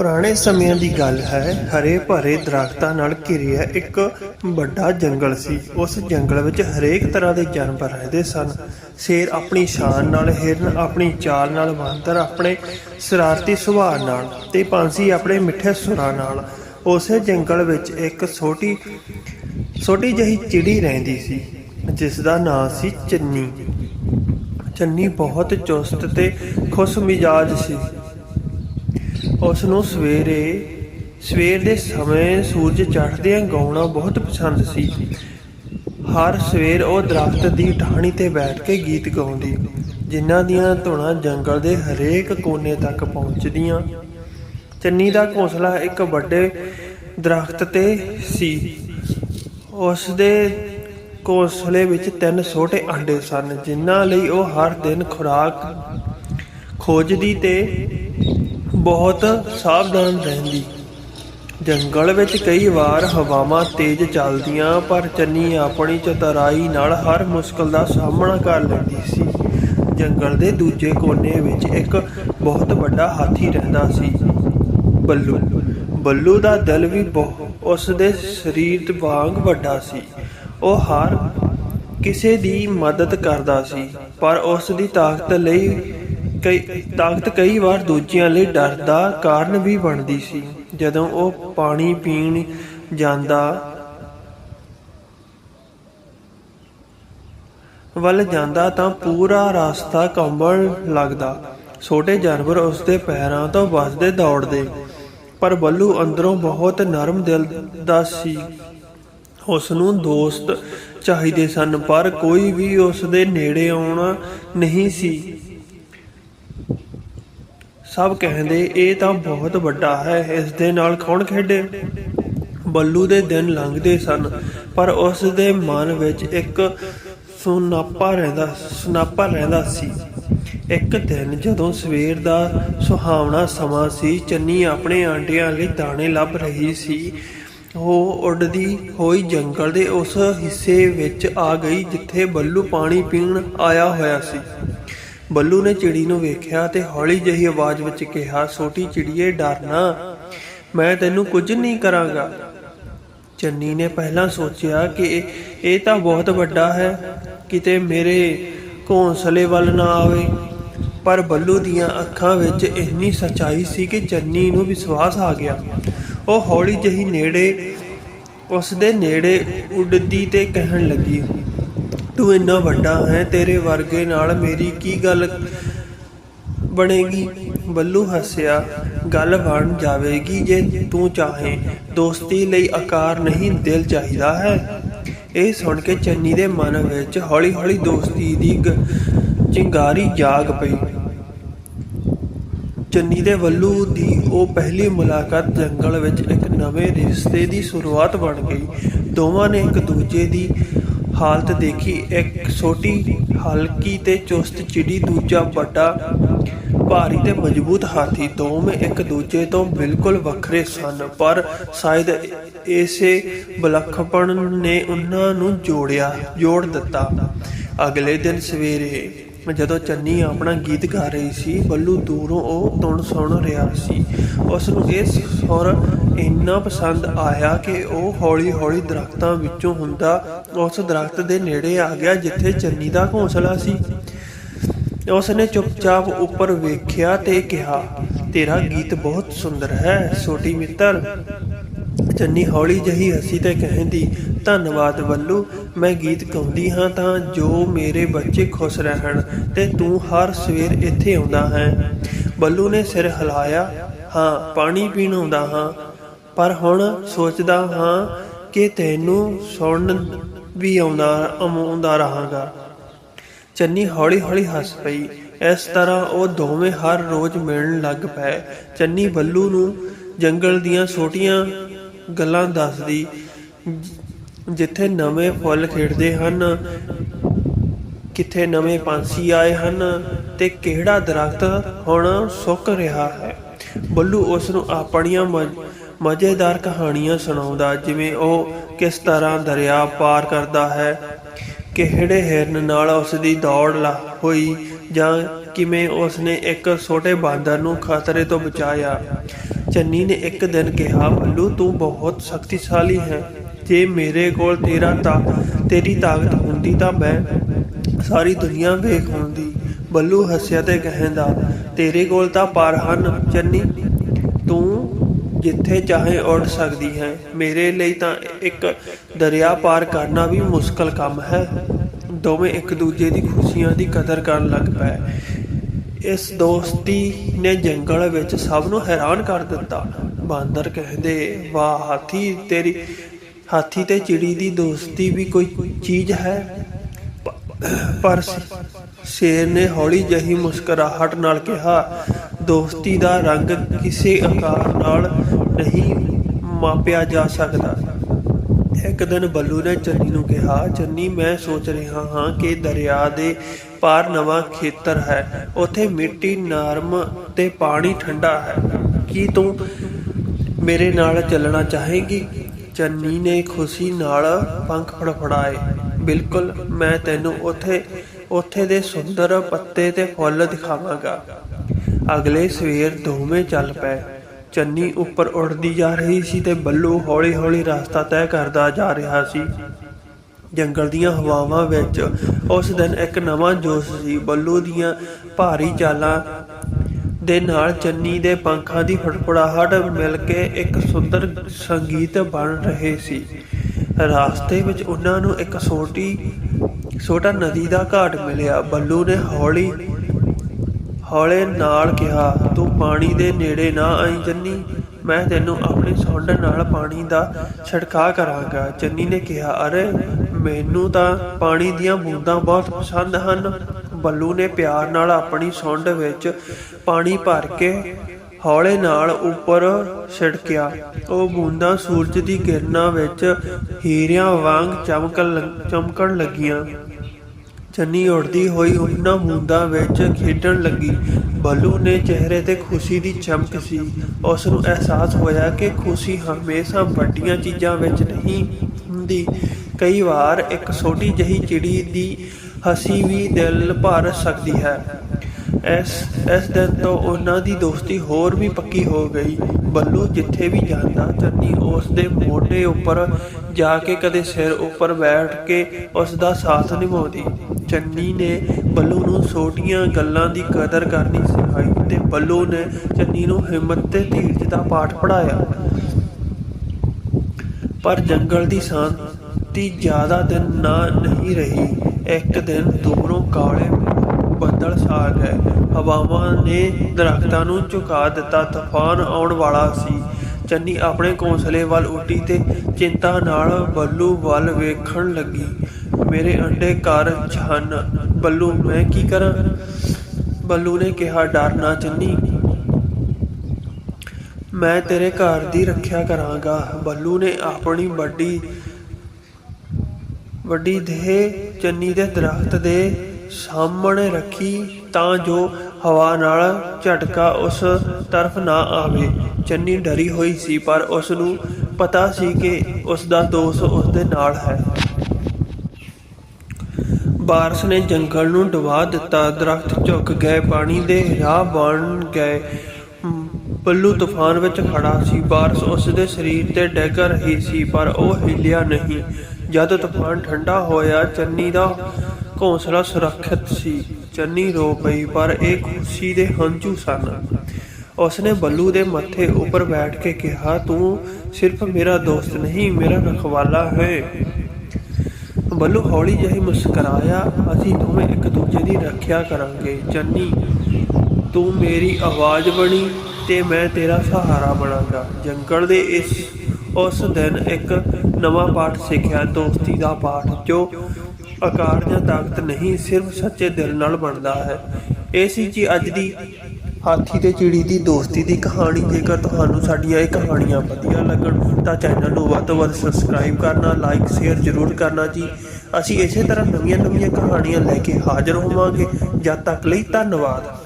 ਪੁਰਾਣੇ ਸਮਿਆਂ ਦੀ ਗੱਲ ਹੈ, ਹਰੇ ਭਰੇ ਦਰਖਤਾਂ ਨਾਲ ਘਿਰਿਆ ਇੱਕ ਵੱਡਾ ਜੰਗਲ ਸੀ। ਉਸ ਜੰਗਲ ਵਿੱਚ ਹਰੇਕ ਤਰ੍ਹਾਂ ਦੇ ਜਾਨਵਰ ਰਹਿੰਦੇ ਸਨ। ਸ਼ੇਰ ਆਪਣੀ ਸ਼ਾਨ ਨਾਲ, ਹਿਰਨ ਆਪਣੀ ਚਾਲ ਨਾਲ, ਬਾਂਦਰ ਆਪਣੇ ਸ਼ਰਾਰਤੀ ਸੁਭਾਅ ਨਾਲ ਤੇ ਪੰਛੀ ਆਪਣੇ ਮਿੱਠੇ ਸੁਰਾਂ ਨਾਲ। ਉਸੇ ਜੰਗਲ ਵਿੱਚ ਇੱਕ ਛੋਟੀ ਛੋਟੀ ਜਿਹੀ ਚਿੜੀ ਰਹਿੰਦੀ ਸੀ ਜਿਸ ਦਾ ਨਾਂ ਸੀ ਚੰਨੀ। ਚੰਨੀ ਬਹੁਤ ਚੁਸਤ ਤੇ ਖੁਸ਼ ਮਿਜਾਜ ਸੀ। ਉਸ ਨੂੰ ਸਵੇਰੇ, ਸਵੇਰ ਦੇ ਸਮੇਂ ਸੂਰਜ ਚੜ੍ਹਦਿਆਂ ਗਾਉਣਾ ਬਹੁਤ ਪਸੰਦ ਸੀ। ਹਰ ਸਵੇਰ ਉਹ ਦਰਖਤ ਦੀ ਟਾਹਣੀ ਤੇ ਬੈਠ ਕੇ ਗੀਤ ਗਾਉਂਦੀ, ਜਿਨ੍ਹਾਂ ਦੀਆਂ ਧੁਨਾਂ ਜੰਗਲ ਦੇ ਹਰੇਕ ਕੋਨੇ ਤੱਕ ਪਹੁੰਚਦੀਆਂ। ਚੰਨੀ ਦਾ ਘੋਂਸਲਾ ਇੱਕ ਵੱਡੇ ਦਰਖਤ ਤੇ ਸੀ। ਉਸ ਦੇ ਘੋਂਸਲੇ ਵਿੱਚ ਤਿੰਨ ਛੋਟੇ ਅੰਡੇ ਸਨ, ਜਿਨ੍ਹਾਂ ਲਈ ਉਹ ਹਰ ਦਿਨ ਖੁਰਾਕ ਖੋਜਦੀ ਤੇ ਬਹੁਤ ਸਾਵਧਾਨ ਰਹਿੰਦੀ। ਜੰਗਲ ਵਿੱਚ ਕਈ ਵਾਰ ਹਵਾਵਾਂ ਤੇਜ਼ ਚੱਲਦੀਆਂ, ਪਰ ਚੰਨੀ ਆਪਣੀ ਚਤੁਰਾਈ ਨਾਲ ਹਰ ਮੁਸ਼ਕਲ ਦਾ ਸਾਹਮਣਾ ਕਰ ਲੈਂਦੀ ਸੀ। ਜੰਗਲ ਦੇ ਦੂਜੇ ਕੋਨੇ ਵਿੱਚ ਇੱਕ ਬਹੁਤ ਵੱਡਾ ਹਾਥੀ ਰਹਿੰਦਾ ਸੀ, ਬੱਲੂ। ਬੱਲੂ ਦਾ ਦਿਲ ਵੀ ਬਹੁਤ ਉਸ ਦੇ ਸਰੀਰ ਵਾਂਗ ਵੱਡਾ ਸੀ। ਉਹ ਹਰ ਕਿਸੇ ਦੀ ਮਦਦ ਕਰਦਾ ਸੀ, ਪਰ ਉਸ ਦੀ ਤਾਕਤ ਲਈ ਕਈ ਤਾਕਤ ਕਈ ਵਾਰ ਦੂਜਿਆਂ ਲਈ ਡਰ ਦਾ ਕਾਰਨ ਵੀ ਬਣਦੀ ਸੀ। ਜਦੋਂ ਉਹ ਪਾਣੀ ਪੀਣ ਜਾਂਦਾ ਵੱਲ ਜਾਂਦਾ ਤਾਂ ਪੂਰਾ ਰਸਤਾ ਕੰਬਣ ਲੱਗਦਾ। ਛੋਟੇ ਜਾਨਵਰ ਉਸ ਦੇ ਪੈਰਾਂ ਤੋਂ ਵੱਜਦੇ ਦੌੜਦੇ, ਪਰ ਬੱਲੂ ਅੰਦਰੋਂ ਬਹੁਤ ਨਰਮ ਦਿਲ ਦਾ ਸੀ। ਉਸ ਨੂੰ ਦੋਸਤ ਚਾਹੀਦੇ ਸਨ, ਪਰ ਕੋਈ ਵੀ ਉਸ ਦੇ ਨੇੜੇ ਆਉਣਾ ਨਹੀਂ ਸੀ। ਸਭ ਕਹਿੰਦੇ, ਇਹ ਤਾਂ ਬਹੁਤ ਵੱਡਾ ਹੈ, ਇਸ ਦੇ ਨਾਲ ਕੌਣ ਖੇਡੇ? ਬੱਲੂ ਦੇ ਦਿਨ ਲੰਘਦੇ ਸਨ, ਪਰ ਉਸ ਦੇ ਮਨ ਵਿੱਚ ਇੱਕ ਸੁਨਾਪਾ ਰਹਿੰਦਾ ਸੁਨਾਪਾ ਰਹਿੰਦਾ ਸੀ। ਇੱਕ ਦਿਨ ਜਦੋਂ ਸਵੇਰ ਦਾ ਸੁਹਾਵਣਾ ਸਮਾਂ ਸੀ, ਚੰਨੀ ਆਪਣੇ ਆਂਟਿਆਂ ਲਈ ਦਾਣੇ ਲੱਭ ਰਹੀ ਸੀ। ਉਹ ਉੱਡਦੀ ਹੋਈ ਜੰਗਲ ਦੇ ਉਸ ਹਿੱਸੇ ਵਿੱਚ ਆ ਗਈ, ਜਿੱਥੇ ਬੱਲੂ ਪਾਣੀ ਪੀਣ ਆਇਆ ਹੋਇਆ ਸੀ। ਬੱਲੂ ਨੇ ਚਿੜੀ ਨੂੰ ਵੇਖਿਆ ਤੇ ਹੌਲੀ ਜਿਹੀ ਆਵਾਜ਼ ਵਿੱਚ ਕਿਹਾ, ਛੋਟੀ ਚਿੜੀਏ ਡਰਨਾ ਮੈਂ ਤੈਨੂੰ ਕੁਝ ਨਹੀਂ ਕਰਾਂਗਾ। ਚੰਨੀ ਨੇ ਪਹਿਲਾਂ ਸੋਚਿਆ ਕਿ ਇਹ- ਤਾਂ ਬਹੁਤ ਵੱਡਾ ਹੈ, ਕਿਤੇ ਮੇਰੇ ਘੋਂਸਲੇ ਵੱਲ ਨਾ ਆਵੇ। ਪਰ ਬੱਲੂ ਦੀਆਂ ਅੱਖਾਂ ਵਿੱਚ ਇੰਨੀ ਸੱਚਾਈ ਸੀ ਕਿ ਚੰਨੀ ਨੂੰ ਵਿਸ਼ਵਾਸ ਆ ਗਿਆ। ਉਹ ਹੌਲੀ ਜਿਹੀ ਨੇੜੇ ਉਸ ਦੇ ਨੇੜੇ ਉੱਡਦੀ ਤੇ ਕਹਿਣ ਲੱਗੀ। ਤੂੰ ਇੰਨਾ ਵੱਡਾ ਹੈ, ਤੇਰੇ ਵਰਗੇ ਨਾਲ ਮੇਰੀ ਕੀ ਗੱਲ ਬਣੇਗੀ? ਬੱਲੂ ਹੱਸਿਆ, ਗੱਲ ਬਣ ਜਾਵੇਗੀ ਜੇ ਤੂੰ ਚਾਹੇ। ਦੋਸਤੀ ਲਈ ਆਕਾਰ ਨਹੀਂ ਦਿਲ ਚਾਹੀਦਾ ਹੈ। ਇਹ ਸੁਣ ਕੇ ਚੰਨੀ ਦੇ ਮਨ ਵਿੱਚ ਹੌਲੀ-ਹੌਲੀ ਦੋਸਤੀ ਦੀ ਚਿੰਗਾਰੀ ਜਾਗ ਪਈ। ਚੰਨੀ ਦੇ ਵੱਲੂ ਦੀ ਉਹ ਪਹਿਲੀ ਮੁਲਾਕਾਤ ਜੰਗਲ ਵਿੱਚ ਇੱਕ ਨਵੇਂ ਰਿਸ਼ਤੇ ਦੀ ਸ਼ੁਰੂਆਤ ਬਣ ਗਈ। ਦੋਵਾਂ ਨੇ ਇੱਕ ਦੂਜੇ ਦੀ ਹਾਲਤ ਦੇਖੀ, ਇੱਕ ਛੋਟੀ ਹਲਕੀ ਤੇ ਚੁਸਤ ਚਿੜੀ ਦੂਜਾ ਵੱਡਾ ਭਾਰੀ ਤੇ ਮਜ਼ਬੂਤ ਹਾਥੀ, ਦੋਵੇਂ ਇੱਕ ਦੂਜੇ ਤੋਂ ਬਿਲਕੁਲ ਵੱਖਰੇ ਸਨ, ਪਰ ਸ਼ਾਇਦ ਇਸੇ ਬਲਖਪਣ ਨੇ ਉਹਨਾਂ ਨੂੰ ਜੋੜਿਆ, ਜੋੜ ਦਿੱਤਾ। ਅਗਲੇ ਦਿਨ ਸਵੇਰੇ ਜਦੋਂ ਚੰਨੀ ਆਪਣਾ ਗੀਤ ਗਾ ਰਹੀ ਸੀ, ਬੱਲੂ ਦੂਰੋਂ ਉਹ ਧੁਨ ਸੁਣ ਰਿਹਾ ਸੀ। ਉਸ ਨੂੰ ਇਹ ਸੁਰ ਇੰਨਾ ਪਸੰਦ ਆਇਆ ਕਿ ਉਹ ਹੌਲੀ-ਹੌਲੀ ਦਰਖਤਾਂ ਵਿੱਚੋਂ ਹੁੰਦਾ, ਉਸ ਦਰਖਤ ਦੇ ਨੇੜੇ ਆ ਗਿਆ ਜਿੱਥੇ ਚੰਨੀ ਦਾ ਘੋਂਸਲਾ ਸੀ। ਉਸ ਨੇ ਚੁੱਪਚਾਪ ਉੱਪਰ ਵੇਖਿਆ ਤੇ ਕਿਹਾ, ਤੇਰਾ ਗੀਤ ਬਹੁਤ ਸੁੰਦਰ ਹੈ, ਛੋਟੀ ਮਿੱਤਰ। ਚੰਨੀ ਹੌਲੀ ਜਹੀ ਹਸੀ ਤੇ ਕਹਿੰਦੀ, ਧੰਨਵਾਦ ਵੱਲੂ ਮੈਂ ਗੀਤ ਗਾਉਂਦੀ ਹਾਂ ਤਾਂ ਜੋ ਮੇਰੇ ਬੱਚੇ ਖੁਸ਼ ਰਹਿਣ ਤੇ ਤੂੰ ਹਰ ਸਵੇਰ ਇੱਥੇ ਆਉਂਦਾ ਹੈ। ਬੱਲੂ ਨੇ ਸਿਰ ਹਿਲਾਇਆ, ਹਾਂ, ਪਾਣੀ ਪੀਣ ਆਉਂਦਾ ਹਾਂ, ਪਰ ਹੁਣ ਸੋਚਦਾ ਹਾਂ ਕਿ ਤੈਨੂੰ ਸੁਣਨ ਵੀ ਆਉਂਦਾ ਆਉਂਦਾ ਰਹਾਂਗਾ। ਚੰਨੀ ਹੌਲੀ-ਹੌਲੀ ਹੱਸ ਪਈ। ਇਸ ਤਰ੍ਹਾਂ ਉਹ ਦੋਵੇਂ ਹਰ ਰੋਜ਼ ਮਿਲਣ ਲੱਗ ਪਏ। ਚੰਨੀ ਬੱਲੂ ਨੂੰ ਜੰਗਲ ਦੀਆਂ ਛੋਟੀਆਂ ਗੱਲਾਂ ਦੱਸਦੀ, ਜਿੱਥੇ ਨਵੇਂ ਫੁੱਲ ਖਿੜਦੇ ਹਨ, ਕਿੱਥੇ ਨਵੇਂ ਪੰਛੀ ਆਏ ਹਨ ਤੇ ਕਿਹੜਾ ਦਰਖਤ ਹੁਣ ਸੁੱਕ ਰਿਹਾ ਹੈ। ਬੱਲੂ ਉਸ ਨੂੰ ਆਪਣੀਆਂ ਮਜ਼- ਮਜ਼ੇਦਾਰ ਕਹਾਣੀਆਂ ਸੁਣਾਉਂਦਾ, ਜਿਵੇਂ ਉਹ ਕਿਸ ਤਰ੍ਹਾਂ ਦਰਿਆ ਪਾਰ ਕਰਦਾ ਹੈ, ਕਿਹੜੇ ਹਿਰਨ ਨਾਲ ਉਸ ਦੀ ਦੌੜ ਲਾ, ਹੋਈ ਜਾਂ ਕਿਵੇਂ ਉਸ ਨੇ ਇੱਕ ਛੋਟੇ ਬਾਂਦਰ ਨੂੰ ਖਤਰੇ ਤੋਂ ਬਚਾਇਆ। ਚੰਨੀ ਨੇ ਇੱਕ ਦਿਨ ਕਿਹਾ, ਬੱਲੂ, ਤੂੰ ਬਹੁਤ ਸ਼ਕਤੀਸ਼ਾਲੀ ਹੈ। ਜੇ ਮੇਰੇ ਕੋਲ ਤੇਰਾ ਤਾਂ, ਤੇਰੀ ਤਾਕਤ ਹੁੰਦੀ ਤਾਂ ਮੈਂ ਸਾਰੀ ਦੁਨੀਆ ਵੇਖ ਹੁੰਦੀ ਬੱਲੂ ਹੱਸਿਆ ਤੇ ਕਹਿੰਦਾ, ਤੇਰੇ ਕੋਲ ਤਾਂ ਪਰ ਹਨ, ਚੰਨੀ। ਤੂੰ ਜਿੱਥੇ ਚਾਹੇ ਉੱਡ ਸਕਦੀ ਹੈ। ਮੇਰੇ ਲਈ ਤਾਂ ਇੱਕ ਦਰਿਆ ਪਾਰ ਕਰਨਾ ਵੀ ਮੁਸ਼ਕਲ ਕੰਮ ਹੈ। ਦੋਵੇਂ ਇੱਕ ਦੂਜੇ ਦੀ ਖੁਸ਼ੀਆਂ ਦੀ ਕਦਰ ਕਰਨ ਲੱਗ ਪਏ। ਇਸ ਦੋਸਤੀ ਨੇ ਜੰਗਲ ਵਿੱਚ ਸਭ ਨੂੰ ਹੈਰਾਨ ਕਰ ਦਿੱਤਾ। ਬਾਂਦਰ ਕਹਿੰਦੇ, ਵਾਹ, ਹਾਥੀ ਤੇਰੀ, ਹਾਥੀ ਤੇ ਚਿੜੀ ਦੀ ਦੋਸਤੀ ਵੀ ਕੋਈ ਚੀਜ਼ ਹੈ? ਪਰ ਸ਼ੇਰ ਨੇ ਹੌਲੀ ਜਿਹੀ ਮੁਸਕਰਾਹਟ ਨਾਲ ਕਿਹਾ, ਦੋਸਤੀ ਦਾ ਰੰਗ ਕਿਸੇ ਆਕਾਰ ਨਾਲ ਨਹੀਂ ਮਾਪਿਆ ਜਾ ਸਕਦਾ। ਇੱਕ ਦਿਨ ਬੱਲੂ ਨੇ ਚੰਨੀ ਨੂੰ ਕਿਹਾ, ਚੰਨੀ, ਮੈਂ ਸੋਚ ਰਿਹਾ ਹਾਂ ਕਿ ਦਰਿਆ ਦੇ ਪਾਰ ਨਵਾਂ ਖੇਤਰ ਹੈ। ਉੱਥੇ ਮਿੱਟੀ, ਨਰਮ ਤੇ ਪਾਣੀ ਠੰਡਾ ਹੈ। ਕੀ ਤੂੰ ਮੇਰੇ ਨਾਲ ਚੱਲਣਾ ਚਾਹੇਂਗੀ? ਚੰਨੀ ਨੇ ਖੁਸ਼ੀ ਨਾਲ ਪੰਖ ਫੜਫੜਾਏ। ਬਿਲਕੁਲ, ਮੈਂ ਤੈਨੂੰ ਉੱਥੇ ਉੱਥੇ ਦੇ ਸੁੰਦਰ ਪੱਤੇ ਤੇ ਫੁੱਲ ਦਿਖਾਵਾਂਗਾ। ਅਗਲੇ ਸਵੇਰ ਦੋਵੇਂ ਚੱਲ ਪਏ। ਚੰਨੀ ਉੱਪਰ ਉੱਡਦੀ ਜਾ ਰਹੀ ਸੀ ਤੇ ਬੱਲੂ ਹੌਲੀ-ਹੌਲੀ ਰਸਤਾ ਤੈਅ ਕਰਦਾ ਜਾ ਰਿਹਾ ਸੀ। ਜੰਗਲ ਦੀਆਂ ਹਵਾਵਾਂ ਵਿੱਚ। ਉਸ ਦਿਨ ਇੱਕ ਨਵਾਂ ਜੋਸ਼ ਸੀ। ਬੱਲੂ ਦੀਆਂ ਭਾਰੀ ਚਾਲਾਂ ਦੇ ਨਾਲ ਚੰਨੀ ਦੇ ਪੰਖਾਂ ਦੀ ਫੜਫੜਾਹਟ ਮਿਲ ਕੇ ਇੱਕ ਸੁੰਦਰ ਸੰਗੀਤ ਬਣ ਰਹੇ ਸੀ। ਰਾਸਤੇ ਵਿੱਚ ਉਹਨਾਂ ਨੂੰ ਇੱਕ ਛੋਟੀ, ਛੋਟਾ ਨਦੀ ਦਾ ਘਾਟ ਮਿਲਿਆ। ਬੱਲੂ ਨੇ ਹੌਲੀ, ਹੌਲੇ ਨਾਲ ਕਿਹਾ, ਤੂੰ ਪਾਣੀ ਦੇ ਨੇੜੇ ਨਾ ਆਈ, ਚੰਨੀ। ਮੈਂ ਤੈਨੂੰ ਆਪਣੀ ਸੁੰਡ ਨਾਲ ਪਾਣੀ ਦਾ ਛਿੜਕਾਅ ਕਰਾਂਗਾ। ਚੰਨੀ ਨੇ ਕਿਹਾ, ਅਰੇ, ਮੈਨੂੰ ਤਾਂ ਪਾਣੀ ਦੀਆਂ ਬੂੰਦਾਂ ਬਹੁਤ ਪਸੰਦ ਹਨ। ਬੱਲੂ ਨੇ ਪਿਆਰ ਨਾਲ ਆਪਣੀ ਸੁੰਡ ਵਿੱਚ ਪਾਣੀ ਭਰ ਕੇ ਹੌਲੇ ਨਾਲ ਉੱਪਰ ਛਿੜਕਿਆ। ਉਹ ਬੂੰਦਾਂ ਸੂਰਜ ਦੀ ਕਿਰਨਾਂ ਵਿੱਚ ਹੀਰਿਆਂ ਵਾਂਗ ਚਮਕਣ ਲੱਗ- ਚਮਕਣ ਲੱਗੀਆਂ। ਚੰਨੀ ਉੜਦੀ ਹੋਈ ਉਹਨਾਂ ਬੂੰਦਾਂ ਵਿੱਚ ਖੇਡਣ ਲੱਗੀ। ਬੱਲੂ ਨੇ ਚਿਹਰੇ ਤੇ ਖੁਸ਼ੀ ਦੀ ਚਮਕ ਸੀ। ਉਸ ਨੂੰ ਅਹਿਸਾਸ ਹੋਇਆ ਕਿ ਖੁਸ਼ੀ ਹਮੇਸ਼ਾ ਵੱਡੀਆਂ ਚੀਜ਼ਾਂ ਵਿੱਚ ਨਹੀਂ ਹੁੰਦੀ। ਕਈ ਵਾਰ ਇੱਕ ਛੋਟੀ ਜਿਹੀ ਚਿੜੀ ਦੀ ਹਸੀ ਵੀ ਦਿਲ ਭਰ ਸਕਦੀ ਹੈ। ਇਸ ਇਸ ਦਿਨ ਤੋਂ ਉਹਨਾਂ ਦੀ ਦੋਸਤੀ ਹੋਰ ਵੀ ਪੱਕੀ ਹੋ ਗਈ। ਬੱਲੂ ਜਿੱਥੇ ਵੀ ਜਾਂਦਾ ਚੰਨੀ ਉਸ ਦੇ ਮੋਢੇ ਉੱਪਰ ਜਾ ਕੇ ਕਦੇ ਸਿਰ ਉੱਪਰ ਬੈਠ ਕੇ ਉਸ ਦਾ ਸਾਥ ਨਿਭਾਉਂਦੀ। ਚੰਨੀ ਨੇ ਬੱਲੂ ਨੂੰ ਛੋਟੀਆਂ ਗੱਲਾਂ ਦੀ ਕਦਰ ਕਰਨੀ ਸਿਖਾਈ ਤੇ ਬੱਲੂ ਨੇ ਚੰਨੀ ਨੂੰ ਹਿੰਮਤ ਤੇ ਧੀਰਜ ਦਾ ਪਾਠ ਪੜਾਇਆ ਪਰ ਜੰਗਲ ਦੀ ਸ਼ਾਂਤੀ ਜ਼ਿਆਦਾ ਦਿਨ ਨਾ ਨਹੀਂ ਰਹੀ। ਇੱਕ ਦਿਨ ਦੂਰੋਂ ਕਾਲੇ ਬੱਦਲ ਛਾ ਗਏ। ਹਵਾਵਾਂ ਨੇ ਦਰਖਤਾਂ ਨੂੰ ਝੁਕਾ ਦਿੱਤਾ। ਤੂਫਾਨ ਆਉਣ ਵਾਲਾ ਸੀ। ਚੰਨੀ ਆਪਣੇ ਘੋਂਸਲੇ ਵੱਲ ਉੱਡੀ ਤੇ ਚਿੰਤਾ ਨਾਲ ਬੱਲੂ ਵੱਲ ਵੇਖਣ ਲੱਗੀ। ਮੇਰੇ ਅੰਡੇ ਘਰ ਹਨ। ਬੱਲੂ, ਮੈਂ ਕੀ ਕਰਾਂ? ਬੱਲੂ ਨੇ ਕਿਹਾ, ਡਰ ਨਾ ਚੰਨੀ। ਮੈਂ ਤੇਰੇ ਘਰ ਦੀ ਰੱਖਿਆ ਕਰਾਂਗਾ। ਬੱਲੂ ਨੇ ਆਪਣੀ ਵੱਡੀ ਵੱਡੀ ਦੇਹ ਚੰਨੀ ਦੇ ਦਰਖਤ ਦੇ ਸਾਹਮਣੇ ਰੱਖੀ ਤਾਂ ਜੋ ਹਵਾ ਨਾਲ ਝਟਕਾ ਉਸ ਤਰਫ ਨਾ ਆਵੇ। ਚੰਨੀ ਡਰੀ ਹੋਈ ਸੀ, ਪਰ ਉਸ ਨੂੰ ਪਤਾ ਸੀ ਕਿ ਉਸ ਦਾ ਦੋਸਤ ਉਸ ਦੇ ਨਾਲ ਹੈ। ਬਾਰਸ ਨੇ ਜੰਗਲ ਨੂੰ ਡੁਬਾ ਦਿੱਤਾ। ਦਰਖਤ ਝੁਕ ਗਏ, ਪਾਣੀ ਦੇ ਰਾਹ ਬਣ ਗਏ। ਬੱਲੂ ਤੂਫਾਨ ਵਿੱਚ ਖੜਾ ਸੀ। ਬਾਰਸ ਉਸ ਦੇ ਸਰੀਰ ਤੇ ਡਿੱਗ ਰਹੀ ਸੀ, ਪਰ ਉਹ ਹਿੱਲਿਆ ਨਹੀਂ। ਜਦ ਤੂਫਾਨ ਠੰਡਾ ਹੋਇਆ, ਚੰਨੀ ਦਾ ਘੋਂਸਲਾ ਸੁਰੱਖਿਅਤ ਸੀ। ਚੰਨੀ ਰੋ ਪਈ, ਪਰ ਇਹ ਖੁਸ਼ੀ ਦੇ ਹੰਝੂ ਸਨ। ਉਸਨੇ ਬੱਲੂ ਦੇ ਮੱਥੇ ਉੱਪਰ ਬੈਠ ਕੇ ਕਿਹਾ, ਤੂੰ ਸਿਰਫ ਮੇਰਾ ਦੋਸਤ ਨਹੀਂ, ਮੇਰਾ ਰਖਵਾਲਾ ਹੈ। ਵੱਲੋਂ ਹੌਲੀ ਜਿਹੀ ਮੁਸਕਰਾਇਆ, ਅਸੀਂ ਦੋਵੇਂ ਇੱਕ ਦੂਜੇ ਦੀ ਰੱਖਿਆ ਕਰਾਂਗੇ। ਚੰਨੀ, ਤੂੰ ਮੇਰੀ ਆਵਾਜ਼ ਬਣੀ ਤੇ ਮੈਂ ਤੇਰਾ ਸਹਾਰਾ ਬਣਾਂਗਾ। ਜੰਗਲ ਦੇ ਇਸ, ਉਸ ਦਿਨ ਇੱਕ ਨਵਾਂ ਪਾਠ ਸਿੱਖਿਆ ਦੋਸਤੀ ਦਾ ਪਾਠ, ਜੋ ਆਕਾਰ ਜਾਂ ਤਾਕਤ ਨਹੀਂ, ਸਿਰਫ ਸੱਚੇ ਦਿਲ ਨਾਲ ਬਣਦਾ ਹੈ। ਇਹ ਸੀ ਜੀ ਅੱਜ ਦੀ ਹਾਥੀ ਤੇ ਚਿੜੀ ਦੀ ਦੋਸਤੀ ਦੀ ਕਹਾਣੀ। ਜੇਕਰ ਤੁਹਾਨੂੰ ਸਾਡੀਆਂ ਇਹ ਕਹਾਣੀਆਂ ਵਧੀਆ ਲੱਗਣ ਤਾਂ ਚੈਨਲ ਨੂੰ ਵੱਧ ਤੋਂ ਵੱਧ ਸਬਸਕ੍ਰਾਈਬ ਕਰਨਾ ਲਾਈਕ ਸ਼ੇਅਰ ਜ਼ਰੂਰ ਕਰਨਾ ਜੀ। ਅਸੀਂ ਇਸੇ ਤਰ੍ਹਾਂ ਨਵੀਆਂ-ਨਵੀਆਂ ਕਹਾਣੀਆਂ ਲੈ ਕੇ ਹਾਜ਼ਰ ਹੋਵਾਂਗੇ। ਜਦ ਤੱਕ ਲਈ ਧੰਨਵਾਦ।